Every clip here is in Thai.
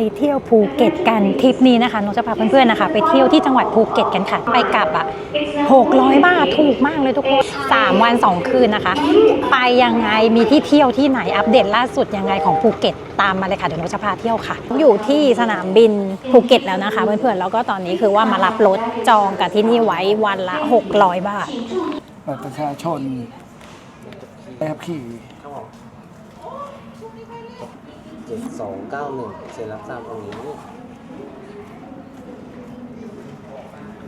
ไปเที่ยวภูเก็ตกันทริปนี้นะคะน้องจะพาเพื่อนๆนะคะ ไปเที่ยวที่จังหวัดภูเก็ตกันค่ะ ไปกลับอะ600 บาทถูกมากเลยทุกคน3วัน 2 คืนนะคะ ไปยังไงมีที่เที่ยวที่ไหนอัปเดตล่าสุดยังไงของภูเก็ตตามมาเลยค่ะเดี๋ยวน้องจะพาเที่ยวค่ะ อยู่ที่สนามบินภูเก็ตแล้วนะคะเพื่อนๆแล้วก็ตอนนี้คือว่ามารับรถจองกับที่นี่ไว้วันละ 600 บาทบัตรประชาชนใบขับขี่ เจ็ดสองเก้าหนึ่งเซ็นรับทราบตรงนี้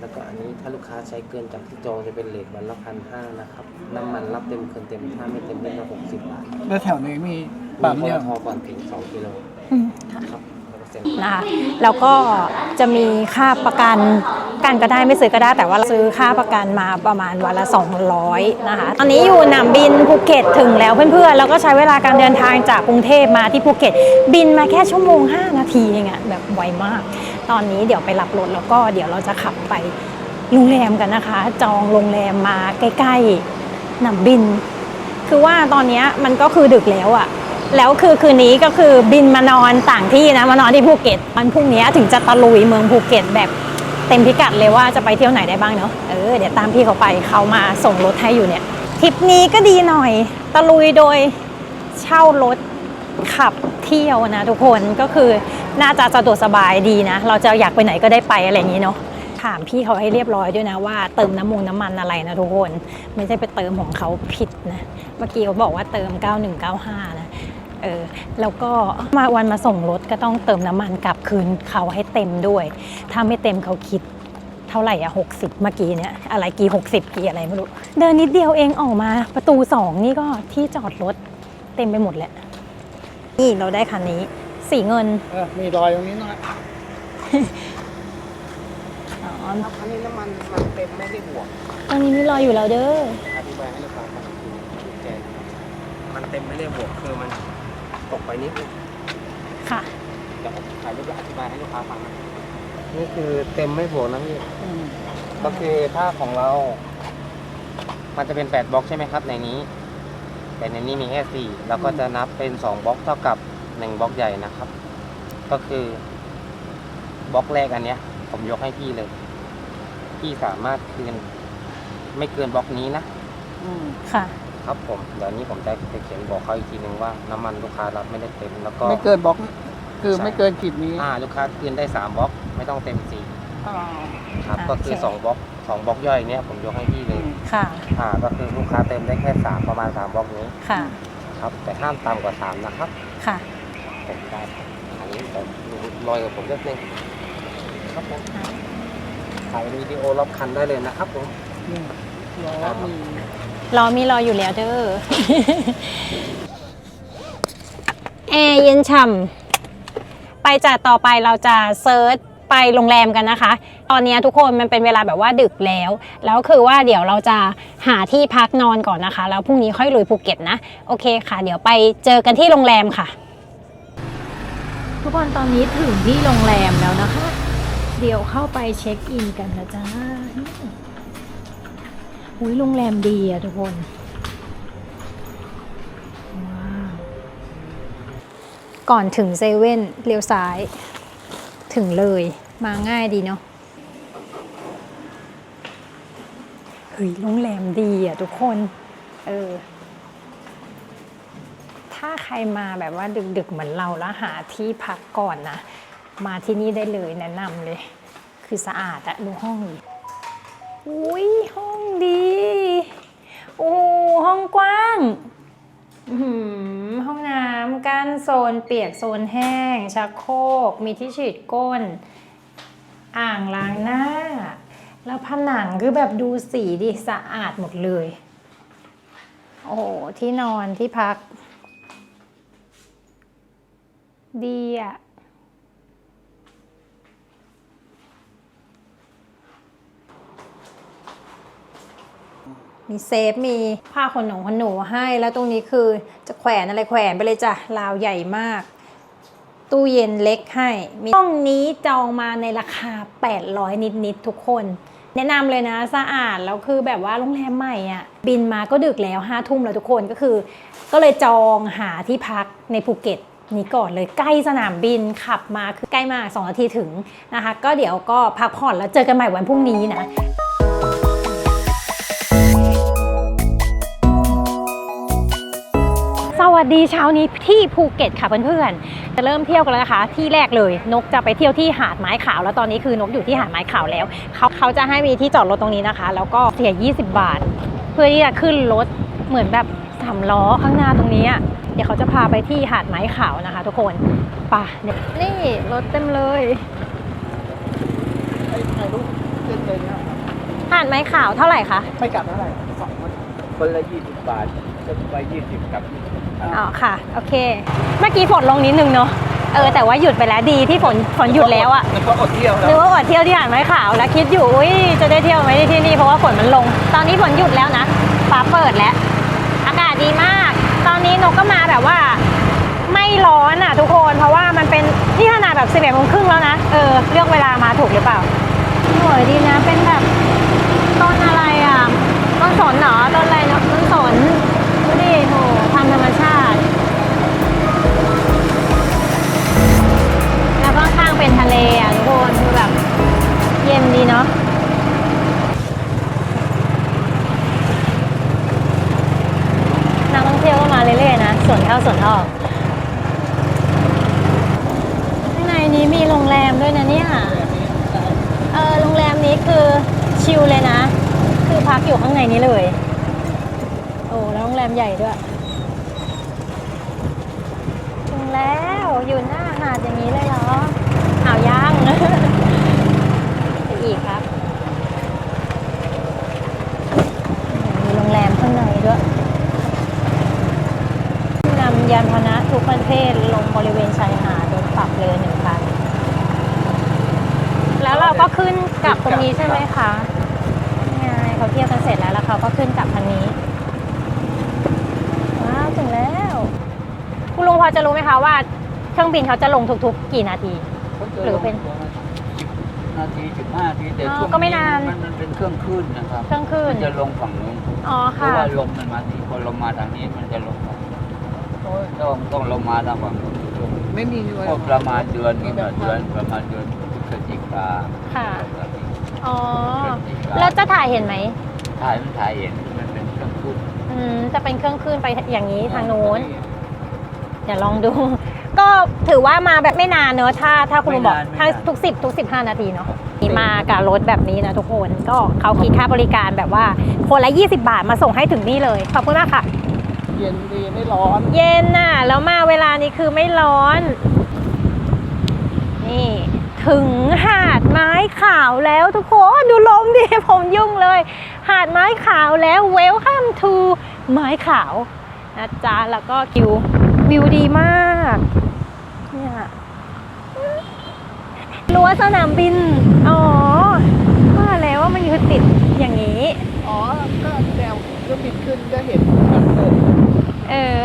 แล้วก็อันนี้ถ้าลูกค้าใช้เกินจากที่จองจะเป็นเลทวันละพันห้านะครับ น้ำมันรับเต็มเกินเต็มถ้าไม่เต็มเล่มละหกสิบบาทแล้วแถวนี้มีมีปั๊มปเนี่ยตทก่อนถึงสองกิโลอืมค่ะครับแล้วก็เซ็ นะคะแล้วก็จะมีค่าประกันกันก็ได้ไม่ซื้อก็ได้ แต่ว่าซื้อค่าประกันมาประมาณวันละ 200นะคะตอนนี้อยู่หนามบินภูเก็ตถึงแล้วเพื่อนๆแล้วก็ใช้เวลาการเดินทางจากกรุงเทพมาที่ภูเก็ต บินมาแค่ชั่วโมง 5 นาทีเองอะแบบไวมาก ตอนนี้เดี๋ยวไปรับรถแล้วก็เดี๋ยวเราจะขับไปโรงแรมกันนะคะ จองโรงแรมมาใกล้ๆหนามบิน คือว่าตอนนี้มันก็คือดึกแล้วอะ แล้วคือคืนนี้ก็คือบินมานอนต่างที่นะมานอนที่ภูเก็ตวันพรุ่งนี้ถึงจะตะลุยเมืองภูเก็ตแบบเต็มพิกัดเลยว่าจะไปเที่ยวไหนได้บ้างเนาะเออเดี๋ยวตามพี่เขาไปเขามาส่งรถให้อยู่เนี่ยทริปนี้ก็ดีหน่อยตะลุยโดยเช่ารถขับเที่ยวนะทุกคนก็คือน่าจะสะดวกสบายดีนะ เราจะอยากไปไหนก็ได้ไปอะไรอย่างนี้เนาะถามพี่เขาให้เรียบร้อยด้วยนะว่าเติมน้ำมูลน้ำมันอะไรนะทุกคน ไม่ใช่ไปเติมของเขาผิดนะ เมื่อกี้เขาบอกว่าเติม 9195 นะ เออแล้วก็มาวันมาส่งรถก็ต้องเติมน้ำมันกลับคืนเขาให้เต็มด้วย ถ้าไม่เต็มเขาคิดเท่าไหร่อะ60เมื่อกี้เนี่ยอะไรกี่60กี่อะไรไม่รู้ เดินนิดเดียวเองออกมาประตู2นี่ก็ที่จอดรถเต็มไปหมดแหละ นี่เราได้คันนี้ สีเงินเออมีรอยตรงนี้หน่อยอ๋ออันนี้น้ำมันมันเต็มไม่ได้บวกตรงนี้มีรอยอยู่แล้วเด้ออธิบายให้ลูกค้าฟังคือแกนมันเต็มไม่ได้บวกคือมัน ตกไปนิดนึงค่ะเดี๋ยวถ่ายรูปแล้วอธิบายให้ลูกค้าฟังนะนี่คือเต็มไม่บวกนะพี่ก็คือถ้าของเรา มันจะเป็นแปดบล็อกใช่ไหมครับ ในนี้ แต่ในนี้มีแค่สี่เราก็จะนับเป็นสองบล็อกเท่ากับหนึ่งบล็อกใหญ่นะครับ ก็คือบล็อกแรกอันเนี้ย ผมยกให้พี่เลยพี่สามารถคืน ไม่เกินบล็อกนี้นะค่ะ ครับผมเดี๋ยวนี้ผมจะไปเขียนบอกเขาอีกทีนึงว่าน้ำมันลูกค้ารับไม่ได้เต็มแล้วก็ไม่เกินบล็อกคือไม่เกินขีดนี้อ่าลูกค้าคืนได้สามบล็อกไม่ต้องเต็มสี่อ่าครับ อ่าก็คือโอเค สองบล็อกสองบล็อกย่อยเนี้ยผมยกให้พี่เลยค่ะอ่าก็คือลูกค้าเต็มได้แค่สามประมาณสามบล็อกนี้ค่ะครับ แต่ห้ามต่ำกว่าสามนะครับ ค่ะผมได้ครับอันนี้แต่รอยกับผมเล็กนึงครับผมถ่ายวิดีโอรอบคันได้เลยนะครับผมนี่ล้อครับมี รอมีรออยู่แล้วเด้อแอร์เย็นฉ่ำไปจากต่อไปเราจะเซิร์ชไปโรงแรมกันนะคะ ตอนนี้ทุกคนมันเป็นเวลาแบบว่าดึกแล้ว แล้วคือว่าเดี๋ยวเราจะหาที่พักนอนก่อนนะคะ แล้วพรุ่งนี้ค่อยลุยภูเก็ตนะ โอเคค่ะ เดี๋ยวไปเจอกันที่โรงแรมค่ะ ทุกคนตอนนี้ถึงที่โรงแรมแล้วนะคะ เดี๋ยวเข้าไปเช็คอินกันนะจ๊ะ อุ้ยโรงแรมดีอะทุกคน ก่อนถึงเซเว่นเลี้ยวซ้าย ถึงเลยมาง่ายดีเนาะเฮ้ยโรงแรมดีอะทุกคน เออ ถ้าใครมาแบบว่าดึกๆเหมือนเราแล้วหาที่พักก่อนนะ มาที่นี่ได้เลยแนะนำเลย คือสะอาดอะดูห้องดิ อุ้ยห้องดี โอ้ห้องกว้างอื้อหือห้องน้ำกั้นโซนเปียกโซนแห้ง ชักโครกมีที่ฉีดก้น อ่างล้างหน้า แล้วผนังคือแบบดูสีดิสะอาดหมดเลย โอ้ที่นอนที่พัก ดีอะ มีเซฟมีผ้าขนหนูขนหนูให้แล้วตรงนี้คือจะแขวนอะไรแขวนไปเลยจ้ะราวใหญ่มาก ตู้เย็นเล็กให้ มีห้องนี้จองมาในราคา 800 นิดๆทุกคน แนะนำเลยนะสะอาดแล้วคือแบบว่าโรงแรมใหม่อะบินมาก็ดึกแล้วห้าทุ่มแล้วทุกคนก็คือ ก็เลยจองหาที่พักในภูเก็ตนี้ก่อนเลยใกล้สนามบินขับมาคือใกล้มาก2นาทีถึงนะคะ ก็เดี๋ยวก็พักผ่อนแล้วเจอกันใหม่วันพรุ่งนี้นะ วัสดีเช้านี้ที่ภูเก็ตค่ะเพื่อนๆ จะเริ่มเที่ยวกันแล้วนะคะ ที่แรกเลยนกจะไปเที่ยวที่หาดไม้ขาว แล้วตอนนี้คือนกอยู่ที่หาดไม้ขาวแล้วเขาเขาจะให้มีที่จอดรถตรงนี้นะคะ แล้วก็เสีย 20 บาท เพื่อที่จะขึ้นรถเหมือนแบบสามล้อข้างหน้าตรงนี้เดี๋ยวเขาจะพาไปที่หาดไม้ขาวนะคะ ทุกคนไป่ะนี่รถเต็มเลยหาดไม้ขาวเท่าไหร่คะไม่กลับเท่าไหร่สองคนคนละยี่สิบบาทจะไปยี่สิบกับ อ๋อค่ะ โอเค เมื่อกี้ฝนลงนิดนึงเนาะ เออ แต่ว่าหยุดไปแล้วดีที่ฝนฝนหยุดแล้วอะมันก็อดเที่ยวหแล้รือวว่าอดเที่ยวที่หาดไม้ขาวแล้วคิดอยู่ อุ้ยจะได้เที่ยวไหมที่นี่เพราะว่าฝนมันลง ตอนนี้ฝนหยุดแล้วนะฟ้าเปิดแล้ว อากาศดีมาก ตอนนี้นกก็มาแบบว่า ไม่ร้อนอะทุกคน เพราะว่ามันเป็นที่ขนาดแบบสิบเอ็ดโมงครึ่งแล้วนะ เออ เลือกเวลามาถูกหรือเปล่าสวยดีนะ เป็นแบบต้นอะไรอะต้นสนเหรอ ต้นอะไรเนาะ เป็นทะเลอะทุกคนคือแบบเย็นดีเนาะนักท่องเที่ยวก็มาเรื่อยๆนะส่วนเข้าส่วนออกข้างในนี้มีโรงแรมด้วยนะเนี่ยเออโรงแรมนี้คือชิลเลยนะ คือพักอยู่ข้างในนี้เลย โอ้แล้วโรงแรมใหญ่ด้วยถึงแล้วอยู่หน้าหาดอย่างนี้เลยเหรอ อ้างอีกครับมีโรงแรมข้างในด้วยนำยานพาหนะทุกประเภทลงบริเวณชายหาดโดยปรับเลยหนึ่งพันแล้วเราก็ขึ้นกลับตรงนี้ใช่ไหมคะนี่ไงเขาเที่ยวกันเสร็จแล้วแล้วเขาก็ขึ้นกลับคันนี้ว้าวถึงแล้ว คุณลุงพอจะรู้ไหมคะว่าเครื่องบินเขาจะลงทุกๆ กี่นาที หรือเป็นนาทีสิบห้านาทีแต่อ๋อช่วงก็ไม่นานมันมันเป็นเครื่องขึ้นนะครับเครื่องขึ้นมันจะลงฝั่งนู้นอ๋อเพค่ะราะว่าลมมันมาที่พอลมมาทางนี้มันจะลงฝั่งนู้นต้องต้องลงมาทางฝั่งนู้นช่วงไม่มีเลยก็ประมาณเดือนนึงอะเดือนประมาณเดือนพฤศจิกาค่ะแบบนี้อ๋อพฤศจิกาแล้วจะถ่ายเห็นไหมถ่ายมันถ่ายเห็นมันเป็นเครื่องขึ้นอืมจะเป็นเครื่องขึ้นไปอย่างนี้ทางโน้นเดี๋ยวลองดูก็ ถือว่ามาแบบไม่นานเนอะถ้าถ้าคุณลุงบอกถ้าทุกสิบทุกสิบห้านาทีเนาะมากับรถแบบนี้นะทุกคนก็เขาคิดค่าบริการแบบว่าคนละ 20 บาทมาส่งให้ถึงนี่เลย ขอบคุณมากค่ะ เย็นดีไม่ร้อน เย็นน่ะ แล้วมาเวลานี้คือไม่ร้อน นี่ ถึงหาดไม้ขาวแล้วทุกคน ดูลมดิ ผมยุ่งเลย หาดไม้ขาวแล้ว Welcome to ไม้ขาวนะจ๊ะ แล้วก็วิววิวดีมาก เนี่ย รั้วสนามบิน อ๋อว่าแล้วว่ามันคือติดอย่างนี้ อ๋อ ก็แนวเครื่องบินขึ้นก็เห็นมันเปิดเออ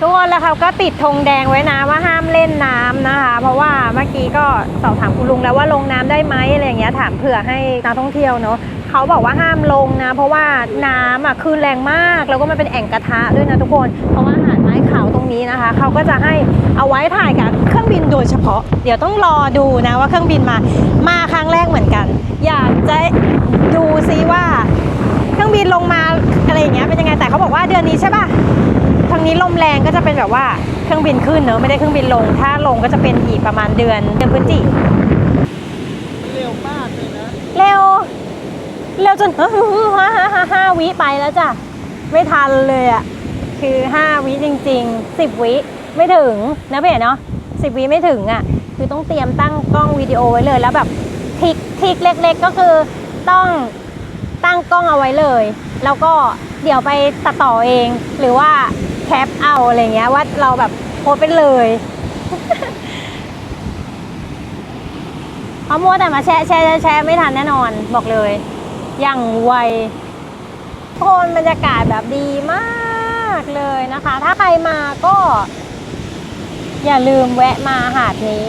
ทุกคนแล้วเขาก็ติดธงแดงไว้นะว่าห้ามเล่นน้ำนะคะ เพราะว่าเมื่อกี้ก็สอบถามคุณลุงแล้วว่าลงน้ำได้ไหมอะไรอย่างเงี้ยถามเผื่อให้นักท่องเที่ยวเนาะเขาบอกว่าห้ามลงนะ เพราะว่าน้ำอะคลื่นแรงมาก แล้วก็มันเป็นแอ่งกระทะด้วยนะทุกคนเพราะว่าหาด ไม้ขาวตรงนี้นะคะ เขาก็จะให้เอาไว้ถ่ายกับเครื่องบินโดยเฉพาะ เดี๋ยวต้องรอดูนะว่าเครื่องบินมา มาครั้งแรกเหมือนกัน อยากจะดูซิว่า เครื่องบินลงมาอะไรอย่างเงี้ยเป็นยังไง แต่เขาบอกว่าเดือนนี้ใช่ป่ะ ทางนี้ลมแรงก็จะเป็นแบบว่าเครื่องบินขึ้นเนอะไม่ได้เครื่องบินลง ถ้าลงก็จะเป็นอีกประมาณเดือนเดือนพฤศจิเร็วมากเลยนะ เร็ว เร็วจนห้าห้าห้าห้าวิไปแล้วจ้ะ ไม่ทันเลยอะ คือห้าวิจริงๆสิบวิไม่ถึงนะเพ่เนาะสิบวิไม่ถึงอะ คือต้องเตรียมตั้งกล้องวิดีโอไว้เลย แล้วแบบทิกทิกเล็ก ๆ ก็คือต้องตั้งกล้องเอาไว้เลย แล้วก็เดี๋ยวไปตัดต่อเอง หรือว่าแคปเอาอะไรเงี้ยว่าเราแบบโพสไปเลยเพรามัวแต่มาแชะแชะแชะแชะไม่ทันแน่นอนบอกเลย อย่างไวโคนบรรยากาศแบบดีมากากเลยนะคะ ถ้าใครมาก็ อย่าลืมแวะมาหาดนี้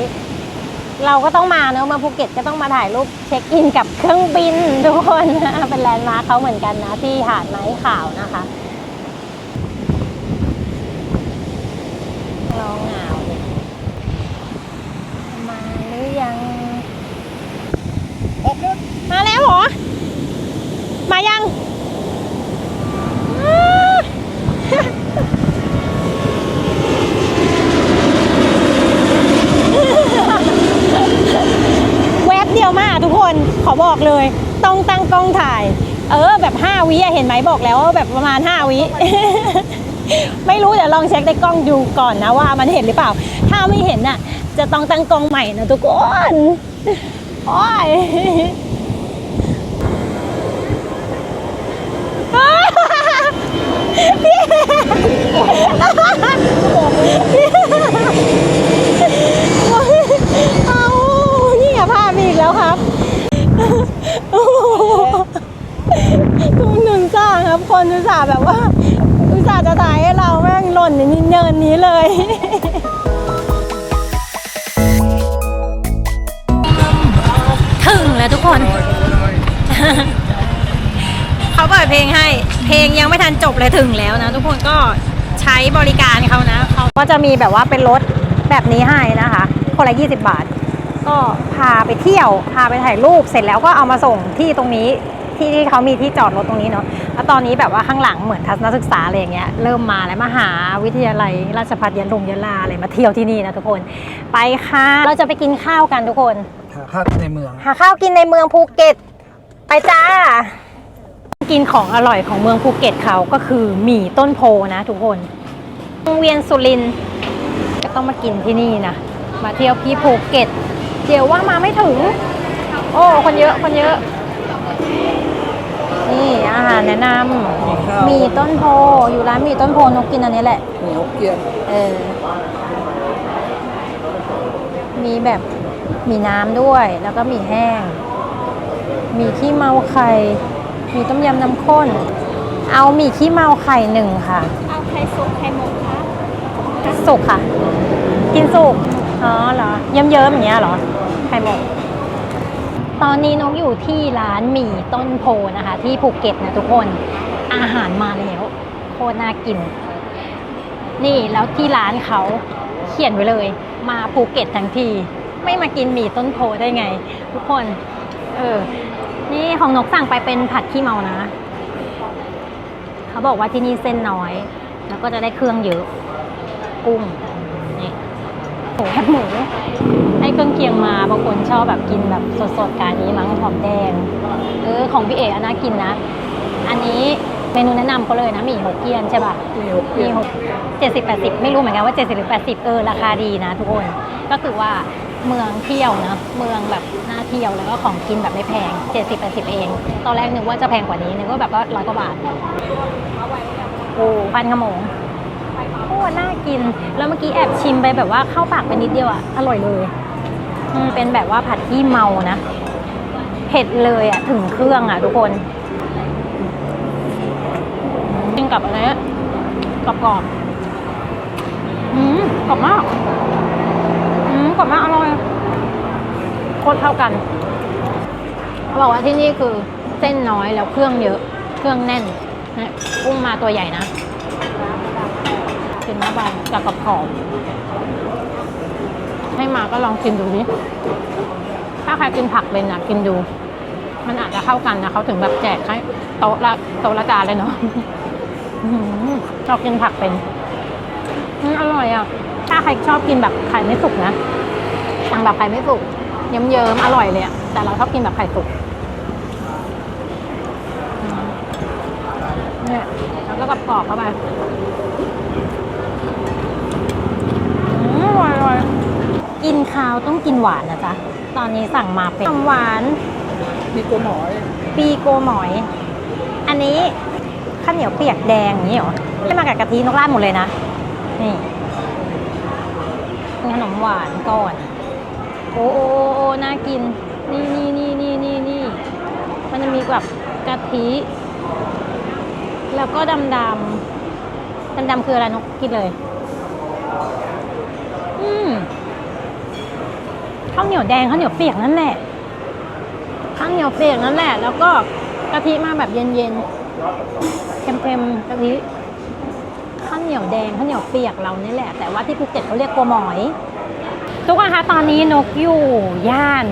เราก็ต้องมาเนอะมาภูเก็ตก็ต้องมาถ่ายรูปเช็คอินกับเครื่องบินทุกคนนะเป็นแลนด์มาร์คเขาเหมือนกันนะที่หาดไม้ขาวนะคะลองหนาว ขอบอกเลย ต้องตั้งกล้องถ่าย เออ แบบ 5 วิอะเห็นไหมบอกแล้วว่าแบบประมาณ 5 วิ ไม่รู้เดี๋ยวลองเช็คในกล้องดูก่อนนะว่ามันเห็นหรือเปล่า ถ้าไม่เห็นน่ะ จะต้องตั้งกล้องใหม่นะทุกคน โอ้ย เอานี่อะภาพอีกแล้วครับ โอ้โหทุกหนึ่งซ่า คนอุตส่าห์แบบว่า อุตส่าห์จะถ่ายให้เราแม่งหล่นในเนินนี้เลย ถึงแล้วทุกคน เขาเปิดเพลงให้ เพลงยังไม่ทันจบเลยถึงแล้วนะ ทุกคนก็ใช้บริการเขานะเขาก็จะมีแบบว่าเป็นรถแบบนี้ให้นะคะ คนละ 20 บาท ก็พาไปเที่ยว พาไปถ่ายรูปเสร็จแล้วก็เอามาส่งที่ตรงนี้ ที่ที่เขามีที่จอดรถตรงนี้เนาะแล้วตอนนี้แบบว่าข้างหลังเหมือนทัศนศึกษาอะไรอย่างเงี้ยเริ่มมาแล้วมหาวิทยาลัย ราชภัฏยันลงยะลาอะไรมาเที่ยวที่นี่นะทุกคน ไปค่ะเราจะไปกินข้าวกันทุกคน หาข้าวในเมือง หาข้าวกินในเมืองภูเก็ต ไปจ้า กินของอร่อยของเมืองภูเก็ตเขาก็คือหมี่ต้นโพนะทุกคนวงเวียนสุรินทร์ก็ต้องมากินที่นี่นะ มาเที่ยวที่ภูเก็ต เดี๋ยวว่ามาไม่ถึง โอ้ คนเยอะ คนเยอะ นี่อาหารแนะนมีข้าวำหมี่ต้นโพอยู่ร้านหมี่ต้นโพนกกินอันนี้แหละเหนียวเกรียนเออมีแบบมีน้ำด้วยแล้วก็มีแห้ง มีขี้เมาไข่ มีต้มยำน้ำข้น เอาหมี่ขี้เมาไข่หนึ่งค่ะ เอาไข่สุกไข่หมกคะสุกค่ะ กินสุกอ๋อเหรอเยิ้มๆอย่างเงี้ยเหรอไข่หมก ตอนนี้นกอยู่ที่ร้านหมี่ต้นโพนะคะ ที่ภูเก็ตนะทุกคนอาหารมาแล้วโคตรน่ากิน นี่แล้วที่ร้านเขาเขียนไว้เลย มาภูเก็ตทั้งที ไม่มากินหมี่ต้นโพได้ไง ทุกคน เออ นี่ของนกสั่งไปเป็นผัดขี้เมานะ เขาบอกว่าที่นี่เส้นน้อย แล้วก็จะได้เครื่องเยอะ กุ้งนี่โหแคบหมู เครื่องเคียงมาบางคนชอบแบบกินแบบสดๆกานี้มั้งหอมแดงเออของพี่เอกอันน่ากินนะ อันนี้เมนูแนะนำเขาเลยนะหมี่หกเกี้ยนใช่ป่ะเหนียวเกรีมียนหกเจ็ดสิบแปดสิบไม่รู้เหมือนกันว่าเจ็ดสิบหรือแปดสิบเออราคาดีนะทุกคนก็คือว่าเมืองเที่ยวนะเมืองแบบน่าเที่ยวแล้วก็ของกินแบบไม่แพงเจ็ดสิบแปดสิบเอง ตอนแรกนึกว่าจะแพงกว่านี้นึกว่าแบบว่าร้อยกว่าบาทโอ้พันขโมงโอ้น่ากิน แล้วเมื่อกี้แอบชิมไปแบบว่าเข้าปากไปนิดเดียวอะอร่อยเลยอืม เป็นแบบว่าผัดที่เมานะ เผ็ดเลยอะถึงเครื่องอะทุกคนกินกับอะไรอะกรอบอืมกรอบมากอืมกรอบมากอร่อยโคตรเข้ากันเขาบอกว่าที่นี่คือเส้นน้อยแล้วเครื่องเยอะ เครื่องแน่นนะกุ้งมาตัวใหญ่นะกินมาบานกับกรอบ ให้มาก็ลองกินดูนี่ถ้าใครกินผักเป็นนะกินดู มันอาจจะเข้ากันนะเขาถึงแบบแจกให้โต๊ะละโต๊ะละจานเลยเนาะอื้อหือเรากินผักเป็นอืมอร่อยอะ ถ้าใครชอบกินแบบไข่ไม่สุกนะสั่งแบบไข่ไม่สุกเยิ้มๆอร่อยเลยอะแต่เราชอบกินแบบไข่สุกเนี่ยแล้วก็กรอบเข้าไปอืมอร่อยอร่อย กินข้าวต้องกินหวานนะจ๊ะ ตอนนี้สั่งมาเป็นน้ำหวาน มีตัวหมอยปีโกหมอย อันนี้ข้าวเหนียวเปียกแดงอย่างนี้เหรอไม่มากับกะทินกราดหมดเลยนะ นี่ขนมหวานก่อนโอ้โอ้โอ้โอ้น่ากิน นี่นี่นี่นี่นี่นี่ มันจะมีแบบกะทิ แล้วก็ดำดำดำดำๆคืออะไรนกกินเลย อืม ข้าวเหนียวแดงข้าวเหนียวเปียกนั่นแหละข้าวเหนียวเปียกนั่นแหละ แล้วก็กะทิมาแบบเย็นๆเค็มๆกะทิข้าวเหนียวแดงข้าวเหนียวเปียกเรานี่แหละ แต่ว่าที่ภูเก็ตเขาเรียกกัวหมอย ทุกคนคะตอนนี้นกอยู่ย่าน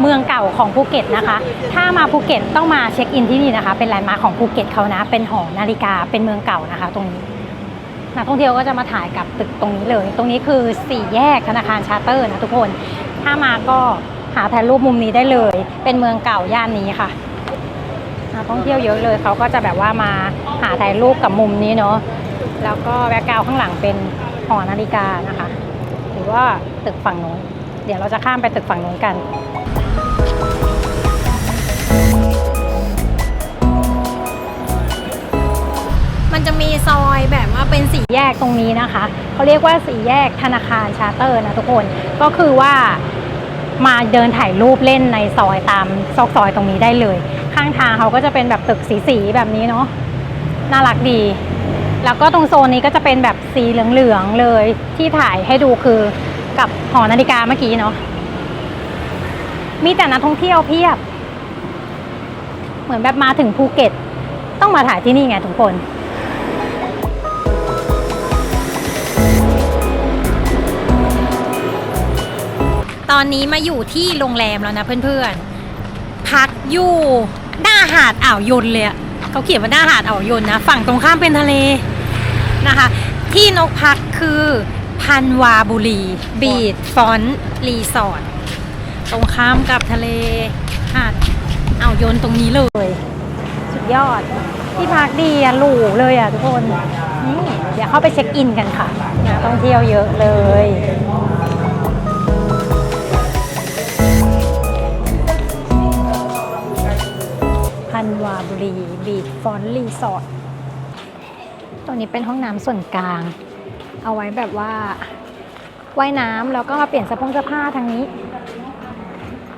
เมืองเก่าของภูเก็ตนะคะ ถ้ามาภูเก็ตต้องมาเช็คอินที่นี่นะคะ เป็นแลนด์มาร์คของภูเก็ตเขานะ เป็นหอนาฬิกาเป็นเมืองเก่านะคะ ตรงนี้นักท่องเที่ยวก็จะมาถ่ายกับตึกตรงนี้เลย ตรงนี้คือสี่แยกธนาคารชาร์เตอร์นะทุกคน ถ้ามาก็หาถ่ายรูปมุมนี้ได้เลย เป็นเมืองเก่าย่านนี้ค่ะนักท่องเที่ยวเยอะเลยเขาก็จะแบบว่ามาหาถ่ายรูปกับมุมนี้เนาะแล้วก็แบ็กกราวข้างหลังเป็นหอนาฬิกานะคะ หรือว่าตึกฝั่งนู้นเดี๋ยวเราจะข้ามไปตึกฝั่งนู้นกัน จะมีซอยแบบว่าเป็นสี่แยกตรงนี้นะคะเขาเรียกว่าสี่แยกธนาคารชาร์เตอร์นะทุกคนก็คือว่ามาเดินถ่ายรูปเล่นในซอยตามซอกซอยตรงนี้ได้เลย ข้างทางเขาก็จะเป็นแบบตึกสีๆแบบนี้เนาะน่ารักดี แล้วก็ตรงโซนนี้ก็จะเป็นแบบสีเหลืองๆเลยที่ถ่ายให้ดูคือกับหอนาฬิกาเมื่อกี้เนาะมีแต่นักท่องเที่ยวเพียบ เหมือนแบบมาถึงภูเก็ต ต้องมาถ่ายที่นี่ไงทุกคน อนนี้มาอยู่ที่โรงแรมแล้วนะเพื่อนๆ พักอยู่หน้าหาดอ่าวยนเลยเขาเขียนว่าหน้าหาดอ่าวยนนะ ฝั่งตรงข้ามเป็นทะเลนะคะ ที่นกพักคือพันวาบุรี บีดฟอนรีสอร์ทตรงข้ามกับทะเลหาดอ่าวยนตรงนี้เลย สุดยอด ที่พักดีอะหรูเลยอะทุกคน นี่ เดี๋ยวเข้าไปเช็คอินกันค่ะนักท่องเที่ยวเยอะเลย นวาบุรีบีชฟอนรีสอร์ทตรงนี้เป็นห้องน้ำส่วนกลาง เอาไว้แบบว่าว่ายน้ำแล้วก็มาเปลี่ยนเสภงเสื้อผ้าทางนี้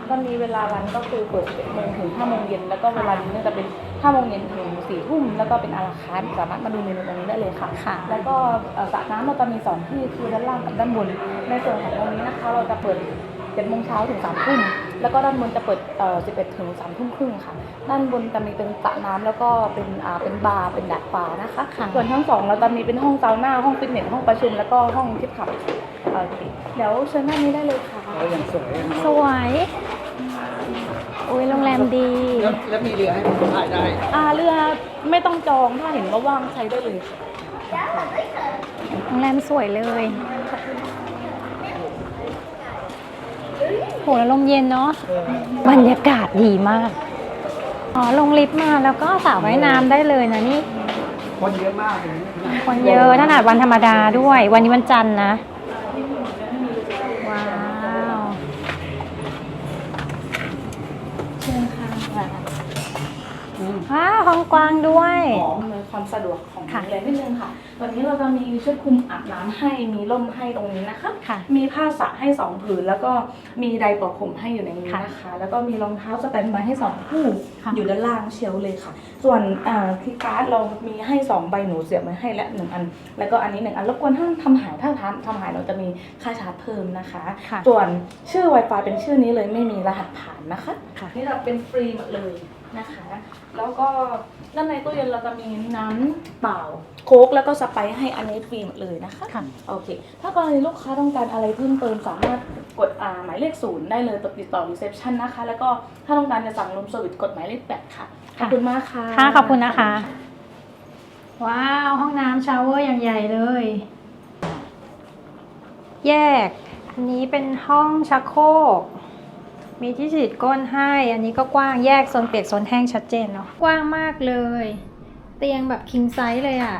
ตอนนี้เวลาร้านก็คือเปิด7โมงถึง5โมงเย็นแล้วก็เวลาดินเนอร์จะเป็น5โมงเย็นถึง4ทุ่มแล้วก็เป็นอาราคาร์ทสามารถมาดูเมนูตรงนี้ได้เลยค่ะ ค่ะ แล้วก็เอ่อสระน้ำเราจะมีสองที่คือด้านล่างกับด้านบน ในส่วนของตรงนี้นะคะ เราจะเปิด7โมงเช้าถึง3ทุ่ม แล้วก็ด้านบนจะเปิดเอ่อ11ถึง3ทุ่มครึ่งค่ะ ด้านบนจะมีเป็นสระน้ำแล้วก็เป็นอ่าเป็นบาร์เป็นดาดฟ้านะคะ ค่ะ ส่วนทั้งสองเราจะมีเป็นห้องซาวน่าห้องฟิตเนสห้องประชุมแล้วก็ห้องคิดขับโอเคเดี๋ยวเชิญด้านนี้ได้เลยค่ะสวยโอ้ยโรงแรมดีแล้วมีเรือให้ผมถ่ายได้ อ่าเรือไม่ต้องจองถ้าเห็นว่าว่างใช้ได้เลยค่ะ โรงแรมสวยเลย โหแล้วลมเย็นเนาะบรรยากาศดีมาก อ๋อ ลงลิฟต์มาแล้วก็สระว่ายน้ำได้เลยนะนี่ คนเยอะมากเลยคนเยอะขนาดวันธรรมดาด้วย วันนี้วันจันทร์นะ ว้าวเชิญค่ะว้าวห้องกว้างด้วยอำนวยความสะดวกของค่ะโรงแรมนิดนึงค่ะวันนี้เราจะมีชุดคลุมอาบน้ำให้มีร่มให้ตรงนี้นะคะ ค่ะ มีผ้าสระให้สองผืนแล้วก็มีไดร์ปลอกผมให้อยู่ในนี้ค่ะนะคะ แล้วก็มีรองเท้าสแตนด์บายให้สองคู่ค่ะ อยู่ด้านล่างเชียวเลยค่ะ ส่วนอ่าที่การ์ดเรามีให้สองใบหนูเสียบไว้ให้และหนึ่งอัน แล้วก็อันนี้หนึ่งอันรบกวนถ้าทำหายถ้าทำทำหายเราจะมีค่าชาร์จเพิ่มนะคะ ค่ะ ส่วนชื่อ Wi-Fi เป็นชื่อนี้เลยไม่มีรหัสผ่านนะคะ ค่ะ นี่เราเป็นฟรีหมดเลยนะคะ แล้วก็ด้านในตู้เย็นเราจะมีน้ำเปล่า โค้กแล้วก็สไปซ์ให้อันนี้ฟรีหมดเลยนะคะค่ะ โอเค ถ้ากรณีลูกค้าต้องการอะไรเพิ่มเติมสามารถกดอ่าหมายเลขศูนย์ได้เลยติดต่อรีเซพชันนะคะ แล้วก็ถ้าต้องการจะสั่งรูมเซอร์วิสกดหมายเลขแปดค่ะ ขอบคุณมากค่ะ ค่ะขอบคุณนะคะ ว้าวห้องน้ำชาวเวอร์อย่างใหญ่เลย แยก อันนี้เป็นห้องชักโครกมีที่ฉีดก้นให้ อันนี้ก็กว้างแยกโซนเปียกโซนแห้งชัดเจนเนาะกว้างมากเลย เตียงแบบคิงไซส์เลยอะ่ะ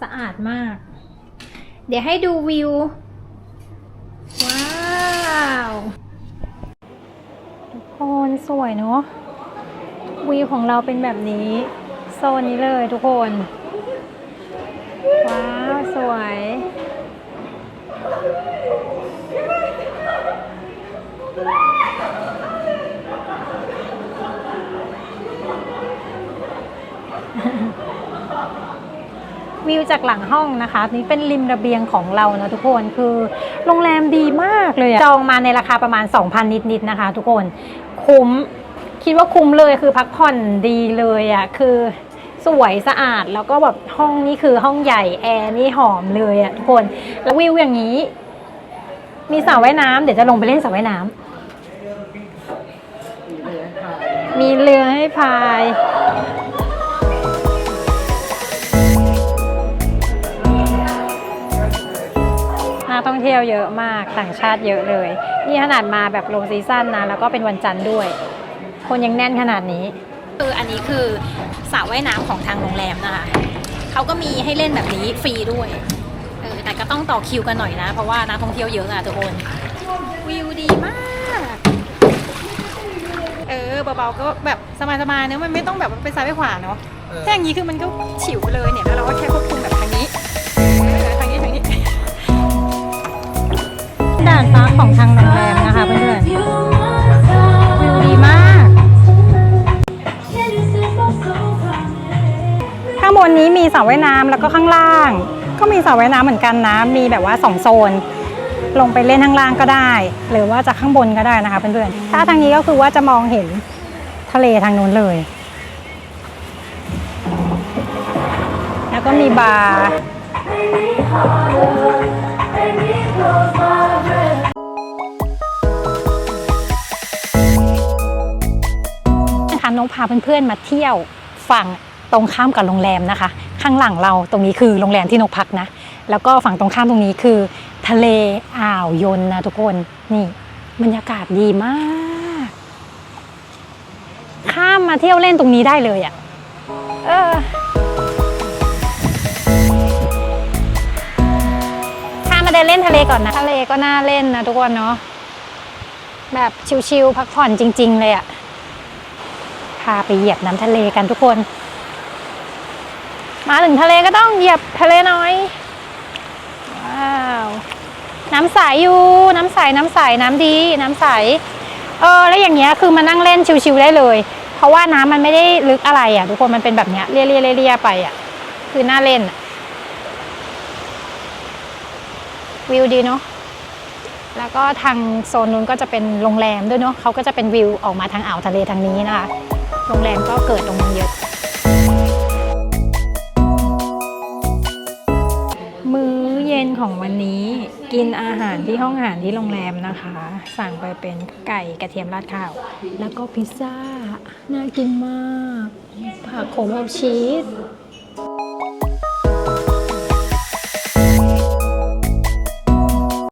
สะอาดมาก เดี๋ยวให้ดูวิว ว้าว ทุกคนสวยเนาะวิวของเราเป็นแบบนี้ โซนนี้เลยทุกคน ว้าว สวย วิวจากหลังห้องนะคะ นี่เป็นริมระเบียงของเรานะทุกคนคือโรงแรมดีมากเลยจองมาในราคาประมาณ 2,000 นิดๆนะคะ ทุกคนคุ้มคิดว่าคุ้มเลยคือพักผ่อนดีเลยอะ่ะคือสวยสะอาดแล้วก็แบบห้องนี้คือห้องใหญ่แอร์นี่หอมเลยอะ่ะทุกคนแล้ววิวอย่างนี้ มีสระว่ายน้ำเดี๋ยวจะลงไปเล่นสระว่ายน้ำมีเรือให้พาย กท่องเที่ยวเยอะมากต่างชาติเยอะเลย นี่ขนาดมาแบบโลซีซั่นนะ แล้วก็เป็นวันจันทร์ด้วย คนยังแน่นขนาดนี้ คืออันนี้คือสระว่ายน้ำของทางโรงแรมนะคะเขาก็มีให้เล่นแบบนี้ฟรีด้วยเออแต่ก็ต้องต่อคิวกันหน่อยนะ เพราะว่านักท่องเที่ยวเยอะอะทุกคนวิวดีมาก เออเบาๆก็แบบสบายๆเนอะมันไม่ต้องแบบไปซ้ายไปขวาเนาะถ้าอย่างนี้คือมันก็ฉิวเลยเนี่ยแล้วเราก็แค่ควบคุม ของทางโรงแรมนะคะเพื่อนๆวิวดีมาก ข้างบนนี้มีสระว่ายน้ำแล้วก็ข้างล่าง ก็มีสระว่ายน้ำเหมือนกันนะ มีแบบว่าสองโซน ลงไปเล่นข้างล่างก็ได้ หรือว่าจะข้างบนก็ได้นะคะเพื่อนๆถ้าทางนี้ก็คือว่าจะมองเห็นทะเลทางนู้นเลย แล้วก็มีบาร์ น้องพาเพื่อนๆมาเที่ยวฝั่งตรงข้ามกับโรงแรมนะคะ ข้างหลังเราตรงนี้คือโรงแรมที่นกพักนะ แล้วก็ฝั่งตรงข้ามตรงนี้คือ ทะเลอ่าวยนนะทุกคนนี่บรรยากาศดีมาก ข้ามมาเที่ยวเล่นตรงนี้ได้เลยอะ่ะเออข้ามมาเดินเล่นทะเลก่อนนะ ทะเลก็น่าเล่นนะทุกคนเนาะแบบชิลๆพักผ่อนจริง ๆ เลยอะาไปเหยียบน้ำทะเลกันทุกคน มาถึงทะเลก็ต้องเหยียบทะเลน่อย ว้าว น้ำใสอยู่ น้ำใส น้ำใส น้ำดี น้ำใส เออ แล้วอย่างเงี้ยคือมานั่งเล่นชิวๆได้เลย เพราะว่าน้ำมันไม่ได้ลึกอะไรอะ ทุกคน มันเป็นแบบเนี้ยเลียๆเลี่ยๆไปอะ คือน่าเล่น วิวดีเนาะแล้วก็ทางโซนนู้นก็จะเป็นโรงแรมด้วยเนาะเขาก็จะเป็นวิวออกมาทางอ่าวทะเลทางนี้นะคะ โรงแรมก็เกิดตรงนี้เยอะ มื้อเย็นของวันนี้กินอาหารที่ห้องอาหารที่โรงแรมนะคะ สั่งไปเป็นไก่กระเทียมราดข้าว แล้วก็พิซซ่า น่ากินมาก ผักโขมอบชีส